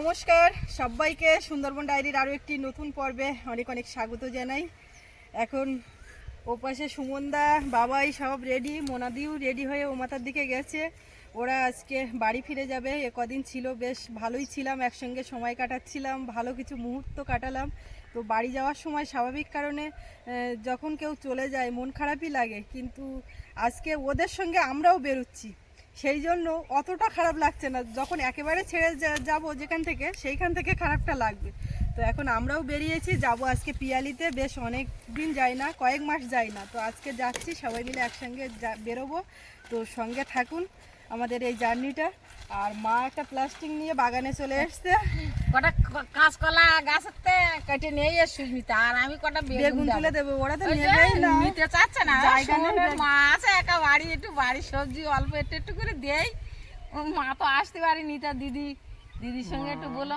নমস্কার, সবাইকে সুন্দরবন ডায়েরির আরও একটি নতুন পর্বে অনেক অনেক স্বাগত জানাই। এখন ওপাশে সুমনদা, বাবাই সব রেডি মোনাদিও রেডি হয়ে ও মাথার দিকে গেছে। ওরা আজকে বাড়ি ফিরে যাবে। এ কদিন ছিল, বেশ ভালোই ছিলাম, একসঙ্গে সময় কাটাচ্ছিলাম, ভালো কিছু মুহূর্ত কাটালাম। তো বাড়ি যাওয়ার সময় স্বাভাবিক কারণে যখন কেউ চলে যায়, মন খারাপই লাগে। কিন্তু আজকে ওদের সঙ্গে আমরাও বেরোচ্ছি। সেই জন্য অতটা খারাপ লাগছে না। যখন একেবারে ছেড়ে যাব যেখান থেকে, সেইখান থেকে খারাপটা লাগবে। তো এখন আমরাও বেরিয়েছি, যাব আজকে পিয়ালিতে। বেশ অনেক দিন যাই না, কয়েক মাস যাই না। তো আজকে যাচ্ছি, সবাই মিলে একসঙ্গে বেরোবো। তো সঙ্গে থাকুন আমাদের এই জার্নিটা। আর মা একটা প্লাস্টিক নিয়ে বাগানে চলে এসছে। কটা কাঁচকলা গাছেতে কেটে নিয়ে সুস্মিতা আর আমি কটা বেগুন তুলে দেবো। ওরা তো নেবেই না। নিতে চাচ্ছে না জায়গা নেই, মা আছে একা বাড়ি একটু বাড়ির সবজি অল্প একটু একটু করে দেই। ও মা তো আসতে পারিনি তা দিদি দিদির সঙ্গে একটু বলো।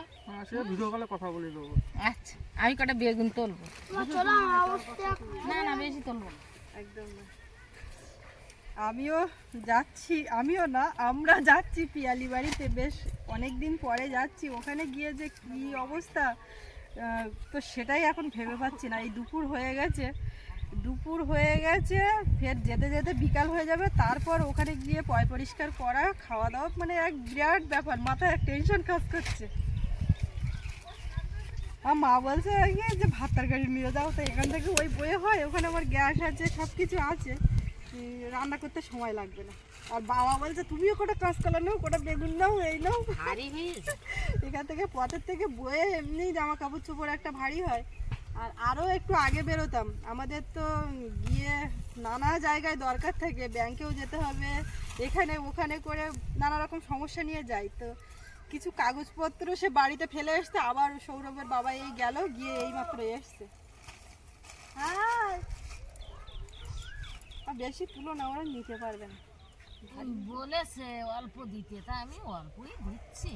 ভিডিও কলে কথা বলে দেবো। আচ্ছা আমি কটা বেগুন তুলবো। না না বেশি তুলবো না। একদম না। আমিও যাচ্ছি, আমিও না, আমরা যাচ্ছি পিয়ালি বাড়িতে বেশ অনেক দিন পরে যাচ্ছি। ওখানে গিয়ে যে কি অবস্থা তো সেটাই এখন ভেবে পাচ্ছি না। এই দুপুর হয়ে গেছে। দুপুর হয়ে গেছে, ফের যেতে যেতে বিকাল হয়ে যাবে। তারপর ওখানে গিয়ে পয় পরিষ্কার করা, খাওয়া দাওয়া মানে এক বিরাট ব্যাপার। মাথায় এক টেনশন কাজ করছে। আর মা বলছে যে ভাত তরকারি নিয়ে যাও তো, এখান থেকে ওই বয়ে হয়, ওখানে আমার গ্যাস আছে সব কিছু আছে। রান্না করতে সময় লাগবে না। আর বাবা বলছে তুমিও কটা কাঁচকলা নাও কটা বেগুন নাও এই নাও। এখান থেকে পথের থেকে বয়ে এমনি জামা কাপড় চোপড় একটা ভারী হয়। আর আরও একটু আগে বেরোতাম। আমাদের তো গিয়ে নানা জায়গায় দরকার থাকে ব্যাংকেও যেতে হবে এখানে ওখানে করে নানা রকম সমস্যা নিয়ে যাই। তো কিছু কাগজপত্র সে বাড়িতে ফেলে এসছে আবার সৌরভের বাবা এই গেল গিয়ে এই মাত্র এসছে। হাই। আর বেশি তুলো না ওরা নিতে পারবে না। বলেছে অল্প দিতে তা আমি অল্পই দিচ্ছি।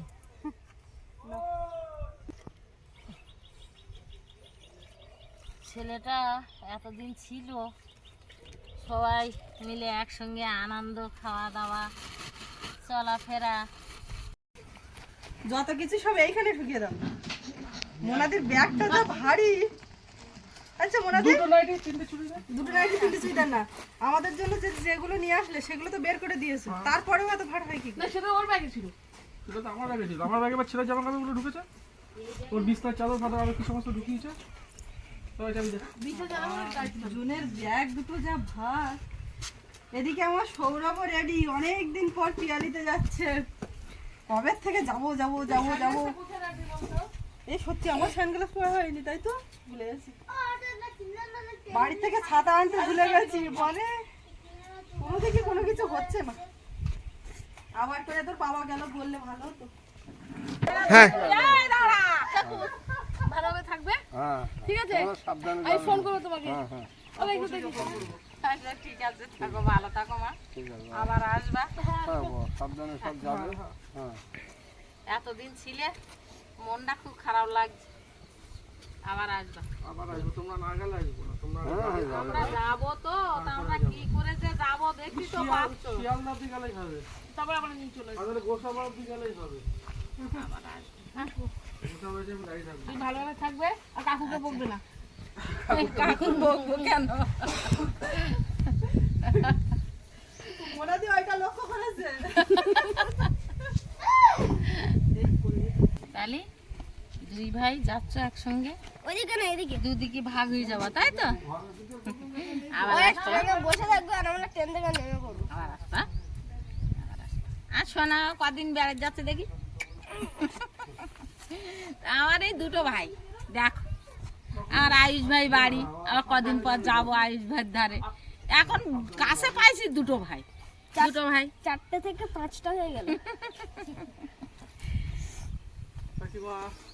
ছেলেটা এতদিন ছিল সবাই মিলে একসঙ্গে আনন্দ খাওয়া দাওয়া চলাফেরা। যত কিছু সব এইখানে ঢুকিয়ে দাও। মোনাদের ব্যাগটা যা ভারী। আচ্ছা মোনাদের দুটো নাইটি তিনটে চুড়ি না দুটো নাইটি তিনটে সুইটার না। আমাদের জন্য যে যেগুলো নিয়ে আসলে সেগুলো তো বের করে দিয়েছ। তারপরেও এত ভার হয় কি করে? সেটা তো আমার ব্যাগে ছিল। আমার ব্যাগে ছেলের জামা কাপড়গুলো ঢুকেছে? ওর বিস্তার চাদর ফাদর আরও কি সমস্ত ঢুকিয়েছে? জুনের ব্যাগ দুটো যা ভার। এদিকে আমার সৌরভও রেডি অনেক দিন পর পিয়ালিতে যাচ্ছে। কবে থেকে যাব যাব যাব যাব? এই সত্যি আমার সানগ্লাস পরা হয়নি তাই তো? ভুলে গেছি। বাড়ি থেকে ছাতা আনতে ভুলে গেছি বলে? কোনো থেকে কোনো কিছু হচ্ছে না। আবার করে তোর বাবা গেল বললে ভালো হতো। ভালোভাবে থাকবে? হ্যাঁ। ঠিক আছে? আমি ফোন করব তোমাকে। হ্যাঁ হ্যাঁ। আচ্ছা ঠিক আছে থাকো ভালো থাকো মা। আবার আসবা। হ্যাঁ সাবধানে সব যাবে। হ্যাঁ। এতদিন ছিলে মনটা খুব খারাপ লাগছে। আবার আসবা। আবার আসব তোমরা না গেলে আসব না তোমরা হ্যাঁ হ্যাঁ আমরা যাব তো আমরা কি করে যে যাব দেখি তো শিয়াল পাচ্ছ শিয়াল দিয়ে গেলেই হবে। তারপরে আবার নিয়ে চলে তাহলে গোসা দিয়ে গেলেই হবে। আবার আসব। থাকব। তুই ভালোভাবে থাকবে আর কাকুকে বকবে না। কাকু বকবো কেন? মোনাদি ওইটা লক্ষ্য করেছে তাহলে দুই ভাই যাচ্ছ একসঙ্গে? ওইদিকে না এদিকে। দুদিকে ভাগ হয়ে যাব তাই তো? আবার বসে থাকব আর আমরা ট্রেন থেকে নেমে পড়ব। আবার আসবা? আর শোনা কদিন বেড়াতে যাচ্ছে দেখি? আমার এই দুটো ভাই দেখো। আমার আয়ুষ ভাই বাড়ি আবার কদিন পর যাব আয়ুষ ভাইয়ের ধারে। এখন কাছে পাইছি দুটো ভাই। দুটো ভাই। চারটে থেকে পাঁচটা হয়ে গেল।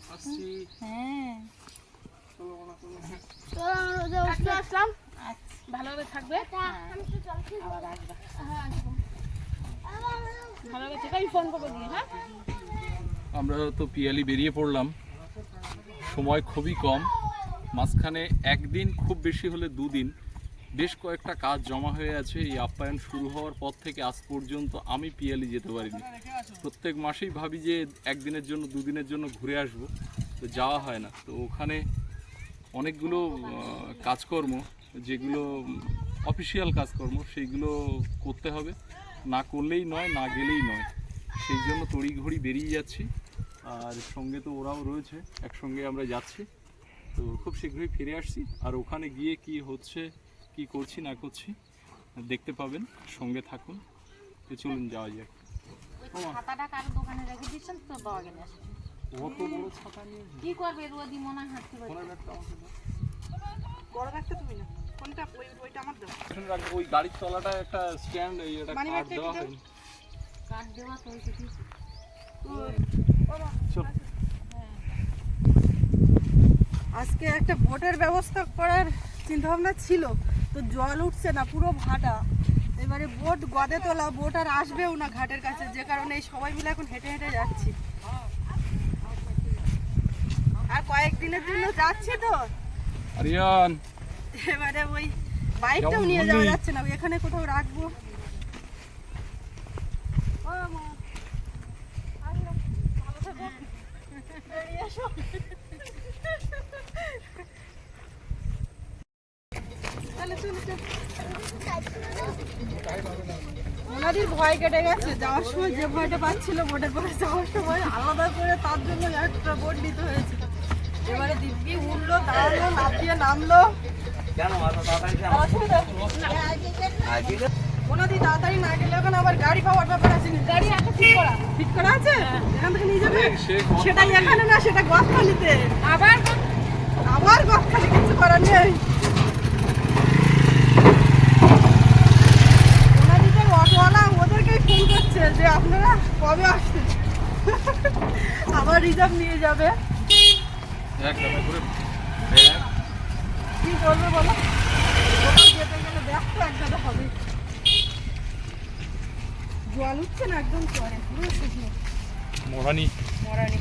হ্যাঁ। আসলাম ভালোভাবে থাকবে? আবার আসবা। ভালোভাবে থেকে আমি ফোন করব দিয়ে হ্যাঁ? আমরা তো পিয়ালি বেরিয়ে পড়লাম। সময় খুবই কম। মাঝখানে একদিন খুব বেশি হলে দুদিন। বেশ কয়েকটা কাজ জমা হয়ে আছে। এই আপ্যায়ন শুরু হওয়ার পর থেকে আজ পর্যন্ত আমি পিয়ালি যেতে পারিনি। প্রত্যেক মাসেই ভাবি যে একদিনের জন্য, দুদিনের জন্য ঘুরে আসব, তো যাওয়া হয় না। তো ওখানে অনেকগুলো কাজকর্ম, যেগুলো অফিসিয়াল কাজকর্ম, সেইগুলো করতে হবে। না করলেই নয়, না গেলেই নয়। সেই জন্য তড়িঘড়ি বেরিয়ে যাচ্ছি। আর সঙ্গে তো ওরাও রয়েছে। একসঙ্গে আমরা যাচ্ছি। তো খুব শীঘ্রই ফিরে আসছি। আর ওখানে গিয়ে কি হচ্ছে কি করছি না করছি দেখতে পাবেন সঙ্গে থাকুন। তো চলুন যাওয়া যাক। ছাতাটা কারও দোকানে রেখে দিচ্ছেন তো বাবা গেলে অত বড় ছাতা নিয়ে কি করবে রোদি মনে হাঁটতে পারবে ফোনের ব্যাগটা আমাকে দাও। বড় রাখতে তুমি না কোনটা ওই ওইটা আমার দাও। এখানে রাখব, ওই গাড়ির তলাটা একটা স্ট্যান্ড এই দেওয়া তো চল। আজকে একটা ভোটের ব্যবস্থা করার চিন্তা ভাবনা ছিল। তো জল উঠছে না পুরো ভাটা। এবারে বোট গদে তোলা বোট আর আসবেও না ঘাটের কাছে যে কারণে এই সবাই মিলে এখন হেঁটে হেঁটে যাচ্ছি। আর কয়েকদিনের জন্য যাচ্ছি তো। আরিয়ান। এবারে ওই বাইকটাও নিয়ে যাওয়া যাচ্ছে না এখানে কোথাও রাখব। ও মা। ভালো থেকো। বেরিয়ে এসো। চলো, চলো, চলো। ওনাদের ভয় কেটে গেছে যাওয়ার সময় যে ভয়টা পাচ্ছিল বোটে করে যাওয়ার সময় আলাদা করে তার জন্য একটা বোট নিতে হয়েছিল। এবারে দিব্যি উঠল দাঁড়াল লাফ দিয়ে নামলো। তাড়াতাড়ি না গেলে এখন আবার গাড়ি পাওয়ার ব্যাপার আছে গাড়ি আছে ঠিক করা। ঠিক করা আছে? এখান থেকে নিয়ে যাবে? সেটা এখানে না সেটা গদখালিতে আবার আবার গদখালি কিছু করার নেই। ফোন করছে যে আপনারা কবে আসছেন আবার রিজার্ভ নিয়ে যাবে। কি করবে বলো? যেতে গেলে ব্যাগ তো এক হবে। জল উঠছে না একদম চরে পুরো শুকনো। মরানি মরানি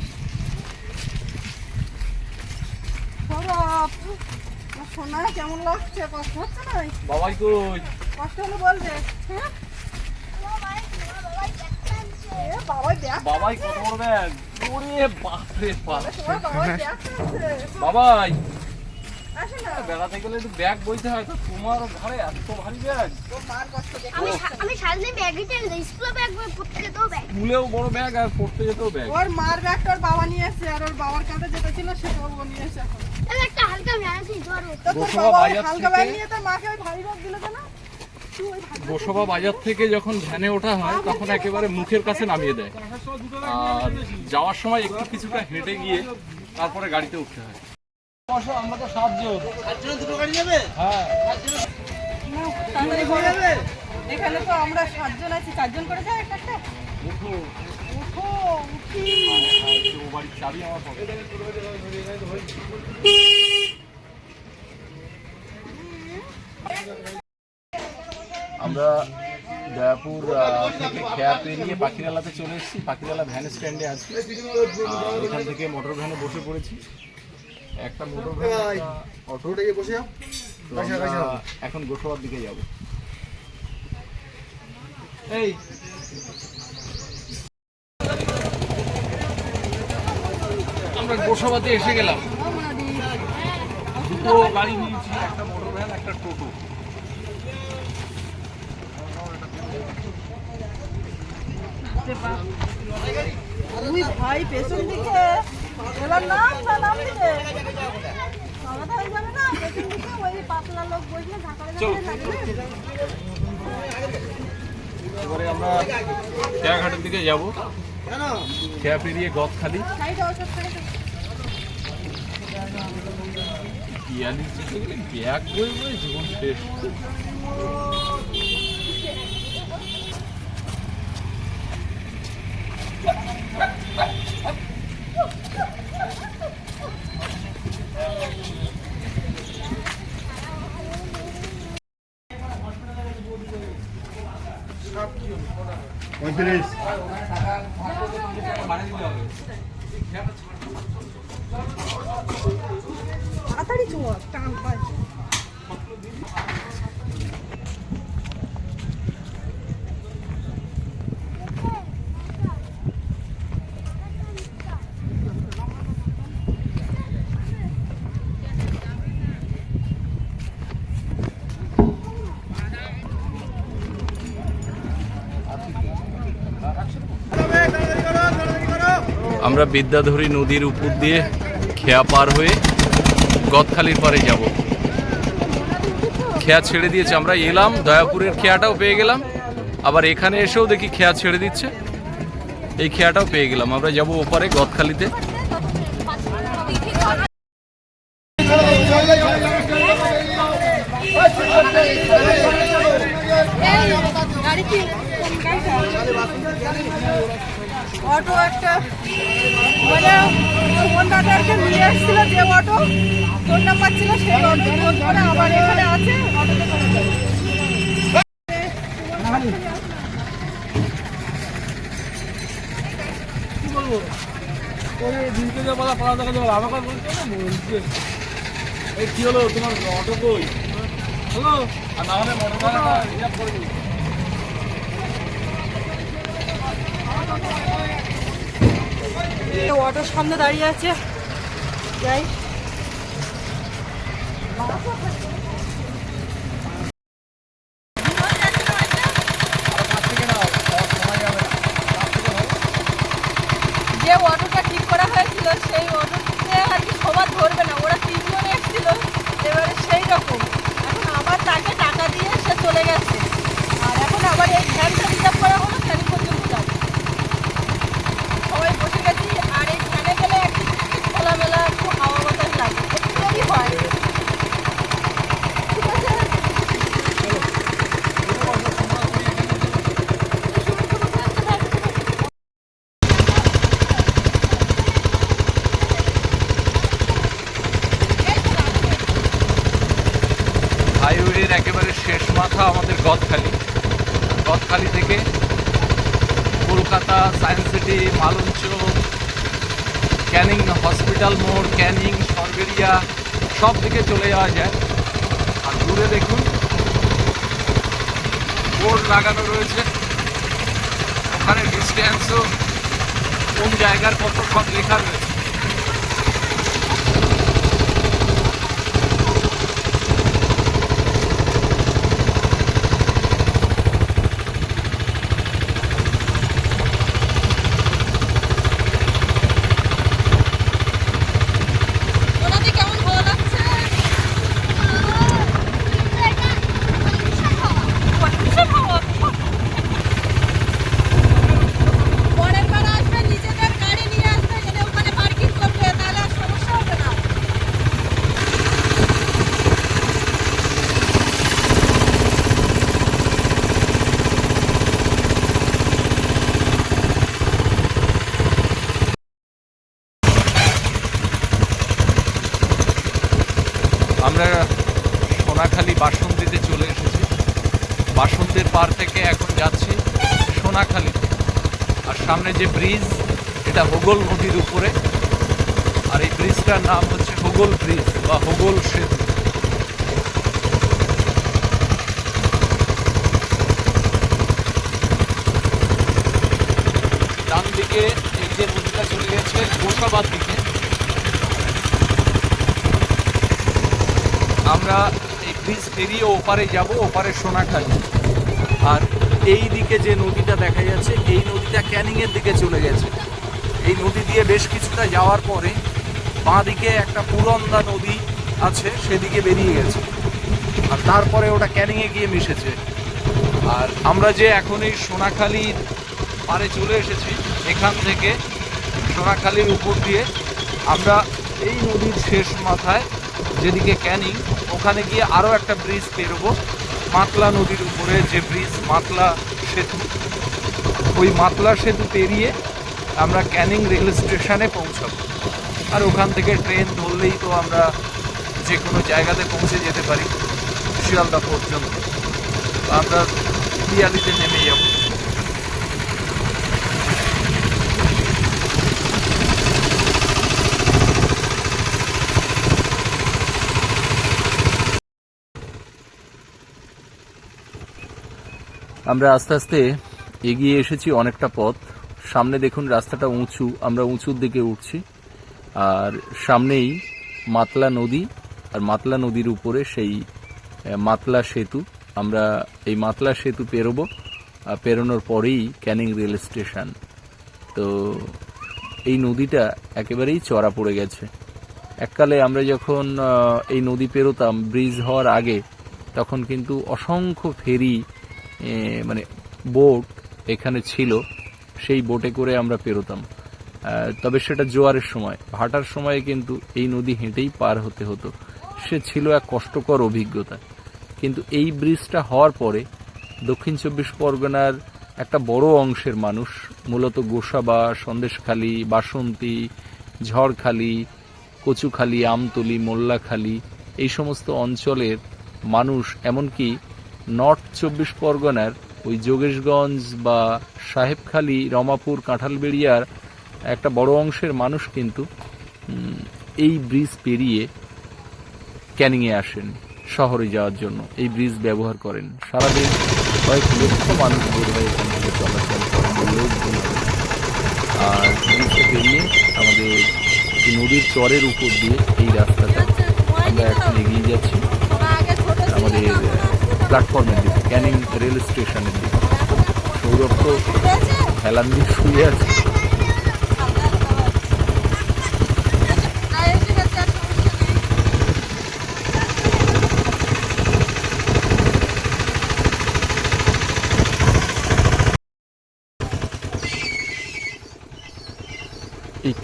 সোনা কেমন লাগছে? কষ্ট হচ্ছে না? বাবাই কই? কষ্ট হলে বলবে। হ্যাঁ? বাবাই কত বড় ব্যাগ। ওরে বাপরে বাবাই ব্যাগ টানছে। বাবাই আসো না। বেড়াতে গেলে একটু ব্যাগ বইতে হয় তো তোমার ঘরে এত ভারী ব্যাগ। আমি টেনে স্কুলে পড়তে যেতেও স্কুলেও বড় ব্যাগ আর পড়তে যেতেও ব্যাগ। ওর মার ব্যাগটা ওর বাবা নিয়ে এসে আর ওর বাবার কাঁধে যেটা ছিল সেটাও ও নিয়ে এসে এখন। একটা হালকা ব্যাগ আছে ধরো তো তোর বাবা হালকা ব্যাগ নিয়ে তোর মাকে ওই ভারী ব্যাগ দিল কেন? গোসবা বাজার থেকে যখন ভ্যানে ওঠা হয় তখন একেবারে মুখের কাছে নামিয়ে দেয়। আর যাওয়ার সময় একটু কিছুটা হেঁটে গিয়ে তারপরে গাড়িতে উঠতে হয়। আমরা তো সাতজন হ্যাঁ। না, তাড়াতাড়ি এখানে তো আমরা সাতজন আছি চারজন করে যাই একটা একটা? উঠো। উঠো উঠি। ও বাড়ির চাবি আমার পকেটে। আমরা দয়াপুর থেকে খেয়া পেরিয়ে পাখিরালাতে চলে এসেছি। পাখিরালা ভ্যান স্ট্যান্ডে আছি। এখান থেকে মোটর ভ্যানে বসে পড়েছি। একটা মোটর ভ্যান বসে এখন গোসবার দিকে যাব। এই। আমরা গোসবাতে এসে গেলাম। দুটো গাড়ি নিয়েছি একটা মোটর ভ্যান একটা টোটো। তুই ভাই পেছন দিকে এবার নাম না নাম দিকে। এবারে আমরা খেয়াঘাটের দিকে যাব। খেয়া পেরিয়ে গদখালি। পিয়ালি ব্যাগ বই বই জীবন শেষ। পঁয়ত্রিশ তাড়াতাড়ি চল টান পাই আমরা বিদ্যাধরী নদীর উপর দিয়ে খেয়া পার হয়ে গদখালির পারে যাব। খেয়া ছেড়ে দিয়েছে, আমরা এলাম, দয়াপুরের খেয়াটাও পেয়ে গেলাম, আবার এখানে এসেও দেখি খেয়া ছেড়ে দিচ্ছে। এই খেয়াটাও পেয়ে গেলাম, আমরা যাব ওপারে গদখালিতে অটো একটা মানে ফোন দাদাকে নিয়ে এসেছিল যে অটো। ফোন নাম্বার ছিল সেই অটো ফোন করে আবার এখানে আছে অটোতে করে কি বলব? ওই দিনকে যে বলা পাড়া দেখা যাবে আমাকে বলছে না? বলছে। এই কি হলো? তোমার অটো কই? হলো? আর না হলে মোটর রিজার্ভ করে দিই অটোর সামনে দাঁড়িয়ে আছে। যাই। যে অটোটা ঠিক করা হয়েছিল, সেই অটোতে আর কি সবার ধরবে না, ওরা তিনজন এসেছিল, এবারে সেই রকম। এখন আবার তাকে টাকা দিয়ে সে চলে গেছে। আর এখন আবার এই ভ্যানটা রিজার্ভ করা হলো ফ্যানি পর্যন্ত যাবে সবাই বসে গেছি আর এই ফ্যানে গেলে একটু খোলামেলা একটু হাওয়া বাতাস লাগে একটু দেরি হয় ঠিক আছে হাইওয়ের একেবারে শেষ মাথা আমাদের গদখালি গদখালি থেকে Kolkata science city Malancha Canning, hospital মোড়, ক্যানিং সরবেরিয়া সব দিকে চলে যাওয়া যায়। আর দূরে দেখুন, বোর্ড লাগানো রয়েছে। ওখানে ডিস্টেন্সও কোন জায়গার কতক্ষণ লেখা রয়েছে ওনাদের কেমন ভালো লাগছে কিসের হাওয়া? পরের বার আসবে নিজেদের গাড়ি নিয়ে আসবে এনে ওখানে পার্কিং করবে তাহলে আর সমস্যা হবে না আমরা সোনাখালী বাসন্তীতে চলে এসেছি বাসন্তীর পার থেকে এখন যাচ্ছি সোনাখালীতে আর সামনে যে ব্রিজ এটা হোগল নদীর উপরে আর ব্রিজটার নাম হচ্ছে হোগল ব্রিজ বা হোগল সেতু। ডান দিকে এই যে নদীটা চলে গেছে গোসাবার দিকে। আমরা এই ব্রিজ পেরিয়ে ওপারে যাব, ওপারে সোনাখালি। আর এই দিকে যে নদীটা দেখা যাচ্ছে, এই নদীটা ক্যানিংয়ের দিকে চলে গেছে। এই নদী দিয়ে বেশ কিছুটা যাওয়ার পরে বাঁ দিকে একটা পুরন্দা নদী আছে, সেদিকে বেরিয়ে গেছে। আর তারপরে ওটা ক্যানিংয়ে গিয়ে মিশেছে। আর আমরা যে এখন এই সোনাখালীর পারে চলে এসেছি, এখান থেকে সোনাখালীর উপর দিয়ে আমরা এই নদীর শেষ মাথায় যেদিকে ক্যানিং, ওখানে গিয়ে আরও একটা ব্রিজ পেরোবো। মাতলা নদীর উপরে যে ব্রিজ, মাতলা সেতু। ওই মাতলা সেতু পেরিয়ে আমরা ক্যানিং রেল স্টেশনে পৌঁছাবো। আর ওখান থেকে ট্রেন ধরলেই তো আমরা যে কোনো জায়গাতে পৌঁছে যেতে পারি, শিয়ালদা পর্যন্ত। আমরা পিয়ালিতে নেমে যাব। আমরা আস্তে আস্তে এগিয়ে এসেছি অনেকটা পথ। সামনে দেখুন রাস্তাটা উঁচু, আমরা উঁচুর দিকে উঠছি। আর সামনেই মাতলা নদী, আর মাতলা নদীর উপরে সেই মাতলা সেতু। আমরা এই মাতলা সেতু পেরোবো, আর পেরোনোর পরেই ক্যানিং রেল স্টেশন। তো এই নদীটা একেবারেই চড়া পড়ে গেছে। এককালে আমরা যখন এই নদী পেরোতাম, ব্রিজ হওয়ার আগে, তখন কিন্তু অসংখ্য ফেরি মানে বোট এখানে ছিল। সেই বোটে করে আমরা পেরোতাম। তবে সেটা জোয়ারের সময়। ভাটার সময় কিন্তু এই নদী হেঁটেই পার হতে হতো। সে ছিল এক কষ্টকর অভিজ্ঞতা। কিন্তু এই ব্রিজটা হওয়ার পরে দক্ষিণ চব্বিশ পরগনার একটা বড় অংশের মানুষ, মূলত গোসাবা, সন্দেশখালী, বাসন্তী, ঝড়খালি, কচুখালি, আমতলি, মোল্লাখালী, এই সমস্ত অঞ্চলের মানুষ, এমনকি নর্থ চব্বিশ পরগনার ওই যোগেশগঞ্জ বা সাহেবখালী, রমাপুর, কাঁঠালবেড়িয়ার একটা বড় অংশের মানুষ কিন্তু এই ব্রিজ পেরিয়ে ক্যানিংয়ে আসেন শহরে যাওয়ার জন্য। এই ব্রিজ ব্যবহার করেন। সারাদিন কয়েক লক্ষ মানুষ বের হয়ে এখান থেকে চলাচল করেন। আর ব্রিজটা পেরিয়ে আমাদের নদীর চরের উপর দিয়ে এই রাস্তাটা আমরা এখন এগিয়ে যাচ্ছি। আমাদের প্ল্যাটফর্মের দিকে ক্যানিং রেল স্টেশনের দিকে। সৌরভ তো হেলান দিয়ে শুয়ে আছে।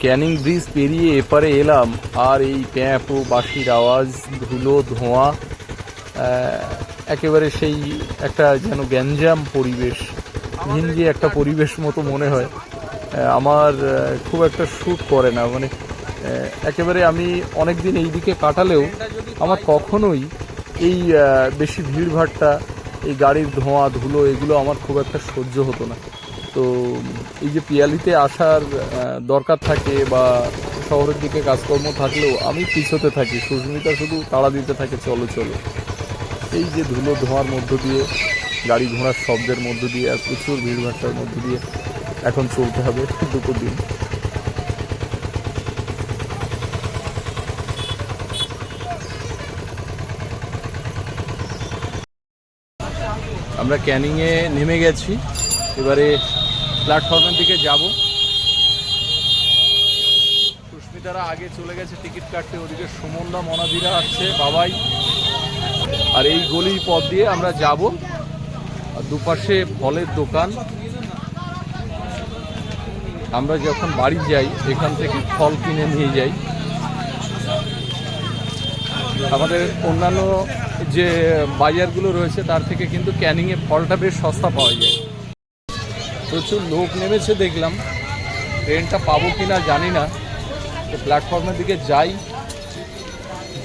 ক্যানিং ব্রিজ পেরিয়ে এপারে এলাম, আর এই প্যাঁপ বাঁশির আওয়াজ, ধুলো, ধোঁয়া একেবারে সেই একটা যেন গ্যাঞ্জাম পরিবেশ ঘিঞ্জি একটা পরিবেশ মতো মনে হয়। আমার খুব একটা শ্যুট করে না মানে একেবারে আমি অনেক দিন এই দিকে কাটালেও আমার কখনোই এই বেশি ভিড়ভাট্টা এই গাড়ির ধোঁয়া, ধুলো, এগুলো আমার খুব একটা সহ্য হতো না। তো এই যে পিয়ালিতে আসার দরকার থাকে বা শহরের দিকে কাজকর্ম থাকলেও আমি পিছোতে থাকি, সুস্মিতা শুধু তাড়া দিতে থাকে, চলো চলো। এই যে ধুলো ধোঁয়ার মধ্য দিয়ে, গাড়ি ঘোড়ার শব্দের মধ্য দিয়ে আর প্রচুর ভিড়ভাট্টার মধ্য দিয়ে এখন চলতে হবে দুটো দিন। আমরা ক্যানিংয়ে নেমে গেছি। এবারে প্ল্যাটফর্মের দিকে যাব। সুস্মিতারা আগে চলে গেছে টিকিট কাটতে। ওদিকে সুমনদা মনাদিরা আসছে বাবাই। আর এই গলি পথ দিয়ে আমরা যাব। আর দুপাশে ফলের দোকান। আমরা যখন বাড়ি যাই এখান থেকে ফল কিনে নিয়ে যাই। আমাদের অন্যান্য যে বাজারগুলো রয়েছে তার থেকে কিন্তু ক্যানিংয়ে ফলটা বেশ সস্তা পাওয়া যায়। প্রচুর লোক নেমেছে দেখলাম। ট্রেনটা পাবো কি না জানি না। তো প্ল্যাটফর্মের দিকে যাই।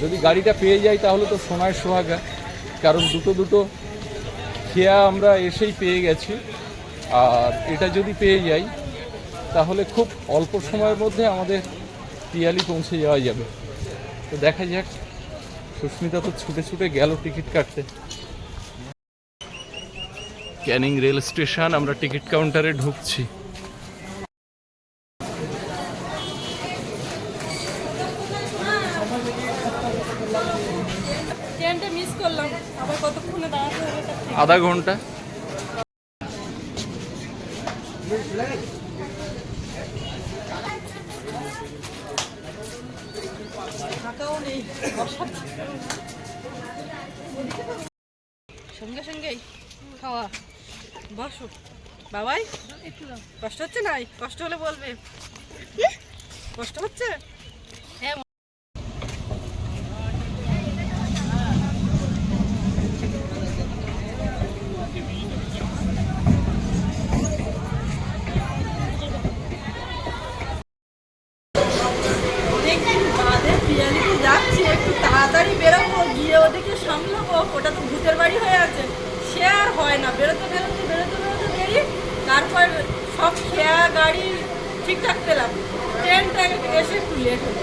যদি গাড়িটা পেয়ে যাই তাহলে তো সোনায় সোহাগা। কারণ দুটো দুটো খেয়া আমরা এসেই পেয়ে গেছি। আর এটা যদি পেয়ে যাই, তাহলে খুব অল্প সময়ের মধ্যে আমাদের পিয়ালি পৌঁছে যাওয়া যাবে। তো দেখা যাক। সুস্মিতা তো ছুটে ছুটে গেল টিকিট কাটতে। ক্যানিং রেল স্টেশন আমরা টিকিট কাউন্টারে ঢুকছি। আধা ঘণ্টা। সঙ্গে সঙ্গেই খাওয়া। বসো। বাবাই কষ্ট হচ্ছে নাই? কষ্ট হলে বলবে। কষ্ট হচ্ছে দেখি বাদে পিয়ালিতে যাচ্ছি একটু তাড়াতাড়ি বেরোবো গিয়ে ওদিকে সামলাবো ওটা তো ভূতের বাড়ি হয়ে আছে সে আর হয় না বেরোতে বেরোতে বেরোতে বেরোতে দেরি তারপর সব খেয়া গাড়ি ঠিকঠাক পেলাম ট্রেনটা এসে একটু লেট হলো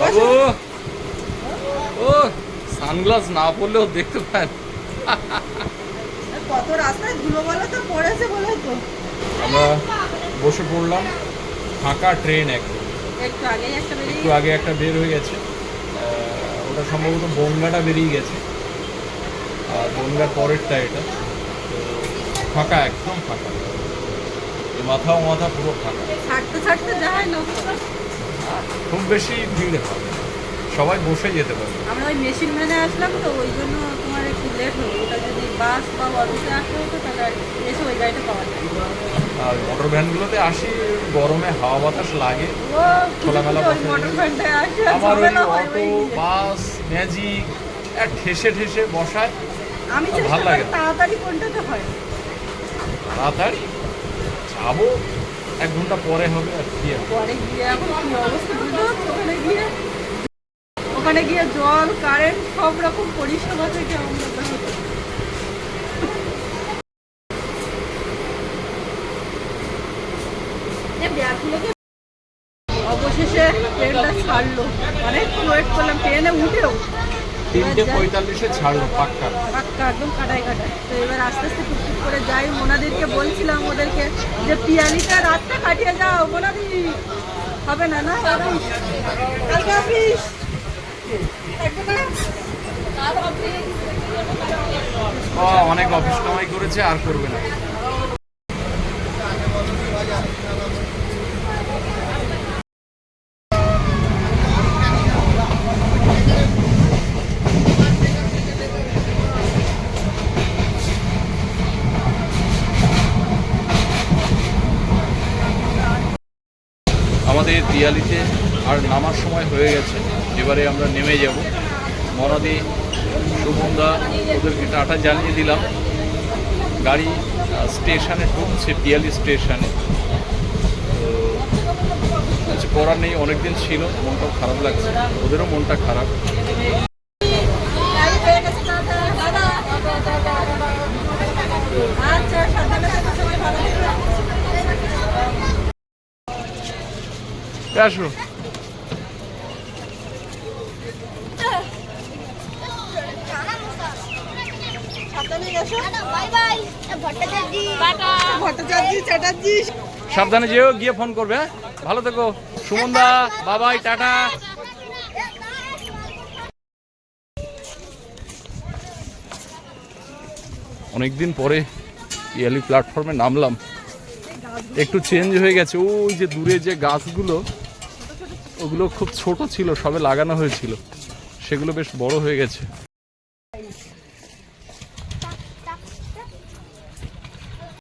বাবু ও সানগ্লাস না পরলেও দেখতে পান কত রাস্তায় ধুলোবালা তো পড়েছে বলে তো। আমরা বসে পড়লাম ফাঁকা ট্রেন একদম একটু আগেই একটা একটু আগে একটা বের হয়ে গেছে। ওটা সম্ভবত বনগাটা বেরিয়ে গেছে। আর বনগার পরেরটা এটা। ফাঁকা একদম ফাঁকা। এই মাথা ও মাথা পুরো ফাঁকা। খুব বেশি ভিড় হয় সবাই বসে যেতে পারে আমরা ওই মেশিন ম্যানে আসলাম তো ওই জন্য তোমার একটু লেট হলো। ওটা যদি বাস বা অটোতে আসতে হতো তাহলে এসে ওই গাড়িটা পাওয়া যায় আর মোটর ভ্যানগুলোতে আসি গরমে হাওয়া বাতাস লাগে। খোলামেলা আমার ওই অটো বাস ম্যাজিক এক ঠেসে ঠেসে বসায়। আমি চেষ্টা লাগে তাড়াতাড়ি কোনটাতে হয়। তাড়াতাড়ি যাব এক ঘণ্টা পরে হবে আর কি পরে গিয়ে এখন কি অবস্থা? বুঝতে ওখানে গিয়ে ওখানে গিয়ে জল কারেন্ট সব রকম পরিষেবা থেকে আমরা ব্যাগগুলোকে অবশেষে ট্রেনটা ছাড়লো। অনেক ওয়েট করলাম ট্রেনে উঠেও। তিনটে পঁয়তাল্লিশে ছাড়লো পাক্কা। পাক্কা একদম কাটায় কাটায়। তো এবার আস্তে আস্তে টুকটুক করে যাই। মোনাদিরকে বলছিলাম ওদেরকে যে পিয়ালিটা রাতটা কাটিয়ে যাও মোনাদি। হবে না না কালকে অফিস অনেক অফিস কামাই করেছে আর করবে না। আমাদের দিয়ালিতে আর নামার সময় হয়ে গেছে। এবারে আমরা নেমে যাব। মনাদি সুমন্দা ওদেরকে টাটা জানিয়ে দিলাম। গাড়ি স্টেশনে ঢুকছে, পিয়ালি স্টেশনে। তো কিছু করার নেই, অনেকদিন ছিল, মনটাও খারাপ লাগছে। ওদেরও মনটা খারাপ। গাড়ি হয়ে গেছে টাটা, দাদা। আচ্ছা সাবধানে থেকো, সবাই ভালো থেকো। আসো সাবধানে গেছো। বাই বাই ভট্টাচার্য ভট্টাচার্য চ্যাটার্জি সাবধানে যেও গিয়ে ফোন করবে হ্যাঁ? ভালো থেকো। সুমনদা বাবাই টাটা। অনেকদিন পরে ইয়ালি প্ল্যাটফর্মে নামলাম। একটু চেঞ্জ হয়ে গেছে। ওই যে দূরে যে গাছগুলো ওগুলো খুব ছোট ছিল সবে লাগানো হয়েছিল। সেগুলো বেশ বড় হয়ে গেছে।